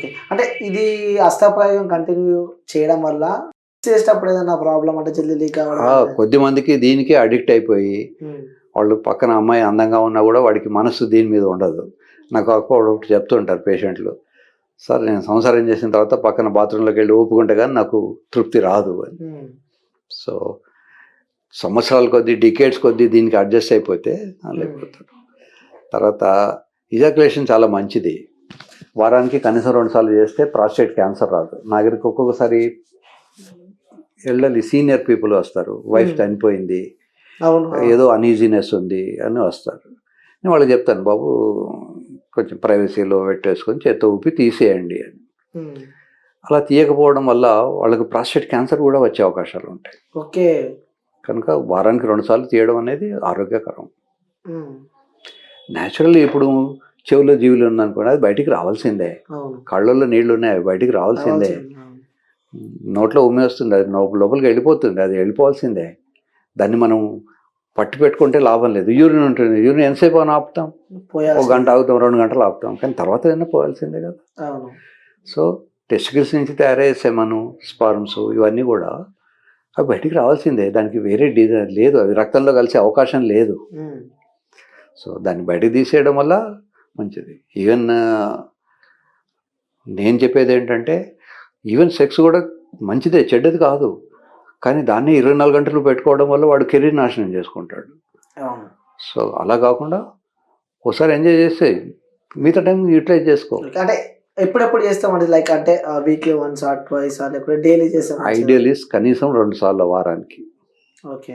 Okay. అంటే ఇది అస్తప్రయోగం continue చేయడం వల్ల చేసేటప్పుడు ఏదైనా ప్రాబ్లం అంటే జల్దీ లీక్ అవ్వడం కొద్ది మందికి దీనికి అడిక్ట్ అయిపోయి వాళ్ళు పక్కన అమ్మాయి అందంగా ఉన్నా కూడా వాడికి మనసు దీని మీద ఉండదు. నాకు ఒకటి చెప్తుంటారు పేషెంట్లు సార్ నేను సంసారం చేసిన తర్వాత పక్కన బాత్రూంలోకి వెళ్ళి ఊపుకుంటే కానీ నాకు తృప్తి రాదు అని. సో సంవత్సరాల కొద్దీ డికేట్స్ కొద్దీ దీనికి అడ్జస్ట్ అయిపోతే లేకపోతాడు తర్వాత ఇజాక్యులేషన్ చాలా మంచిది. వారానికి కనీసం రెండు సార్లు చేస్తే ప్రాస్టేట్ క్యాన్సర్ రాదు. నా దగ్గరికి ఒక్కొక్కసారి ఎల్డర్లీ సీనియర్ పీపుల్ వస్తారు. వైఫ్. చనిపోయింది. ఏదో అనీజీనెస్ ఉంది అని వస్తారు. నేను వాళ్ళకి చెప్తాను బాబు కొంచెం ప్రైవసీలో పెట్టేసుకొని చేత్తో ఊపి తీసేయండి అని. అలా తీయకపోవడం వల్ల వాళ్ళకి ప్రాస్టేట్ క్యాన్సర్ కూడా వచ్చే అవకాశాలు ఉంటాయి. ఓకే. కనుక వారానికి రెండు సార్లు తీయడం అనేది ఆరోగ్యకరం. న్యాచురల్లీ ఇప్పుడు చెవులో జీవులు ఉందనుకోండి అది బయటికి రావాల్సిందే. కళ్ళల్లో నీళ్ళు ఉన్నాయి అవి బయటికి రావాల్సిందే. నోట్లో ఉమ్మి వస్తుంది అది నో- లోపలికి వెళ్ళిపోతుంది అది వెళ్ళిపోవాల్సిందే. దాన్ని మనం పట్టు పెట్టుకుంటే లాభం లేదు. యూరిన్ ఉంటుంది యూరిన్ ఎంతసేపు అని ఆపుతాం. ఒక. గంట ఆగుతాం రెండు గంటలు ఆపుతాం కానీ తర్వాత అయినా పోవాల్సిందే కదా. సో టెస్టికల్స్ నుంచి తయారయ్యే సెమను స్పార్మ్స్ ఇవన్నీ కూడా అవి బయటికి రావాల్సిందే. దానికి వేరే డిజైన్ లేదు అది రక్తంలో కలిసే అవకాశం లేదు. సో దాన్ని బయటకు తీసేయడం వల్ల మంచిది. ఈవెన్ నేను చెప్పేది ఏంటంటే ఈవెన్ సెక్స్ కూడా మంచిదే చెడ్డది కాదు. కానీ దాన్ని ఇరవై నాలుగు గంటలు పెట్టుకోవడం వల్ల వాడు కెరీర్ నాశనం చేసుకుంటాడు. సో అలా కాకుండా ఒకసారి ఎంజాయ్ చేస్తే మిగతా టైం యూటిలైజ్ చేసుకో. అంటే ఎప్పుడెప్పుడు చేస్తామండి లైక్ అంటే weekly once or twice or daily చేస్తాం. ఐడియల్ ఇస్ కనీసం రెండు సార్లు వారానికి. ఓకే.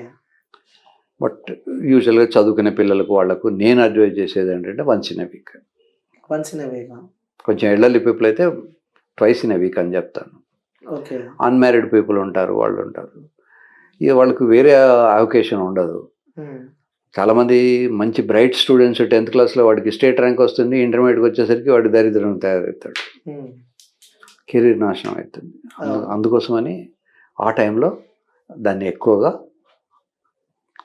బట్ యూజువల్గా చదువుకునే పిల్లలకు వాళ్ళకు నేను అడ్వైజ్ చేసేది ఏంటంటే once in week. Once in week కొంచెం ఎల్డర్లీ పీపుల్ అయితే ట్వైస్ ఇన్ వీక్ అని చెప్తాను. ఓకే. అన్మ్యారీడ్ పీపుల్ ఉంటారు వాళ్ళు ఉంటారు. ఇక వాళ్ళకి వేరే అవకేషన్ ఉండదు. చాలామంది మంచి బ్రైట్ స్టూడెంట్స్ టెన్త్ క్లాస్లో వాడికి స్టేట్ ర్యాంక్ వస్తుంది ఇంటర్మీడియట్కి వచ్చేసరికి వాడి దరిద్రం తయారవుతాడు. కెరీర్ నాశనం అవుతుంది. అందు అందుకోసమని ఆ టైంలో దాన్ని ఎక్కువగా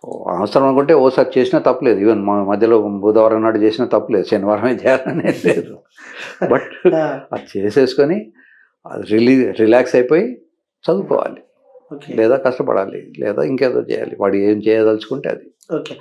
అవసరం అనుకుంటే ఓసారి చేసినా తప్పలేదు. ఈవెన్ మా మధ్యలో బుధవారం నాడు చేసినా తప్పలేదు. శనివారమే చేయాలనే లేదు. బట్ అది చేసేసుకొని అది రిలీ రిలాక్స్ అయిపోయి చదువుకోవాలి. లేదా కష్టపడాలి. లేదా ఇంకేదో చేయాలి. వాడు ఏం చేయదలుచుకుంటే అది. ఓకే.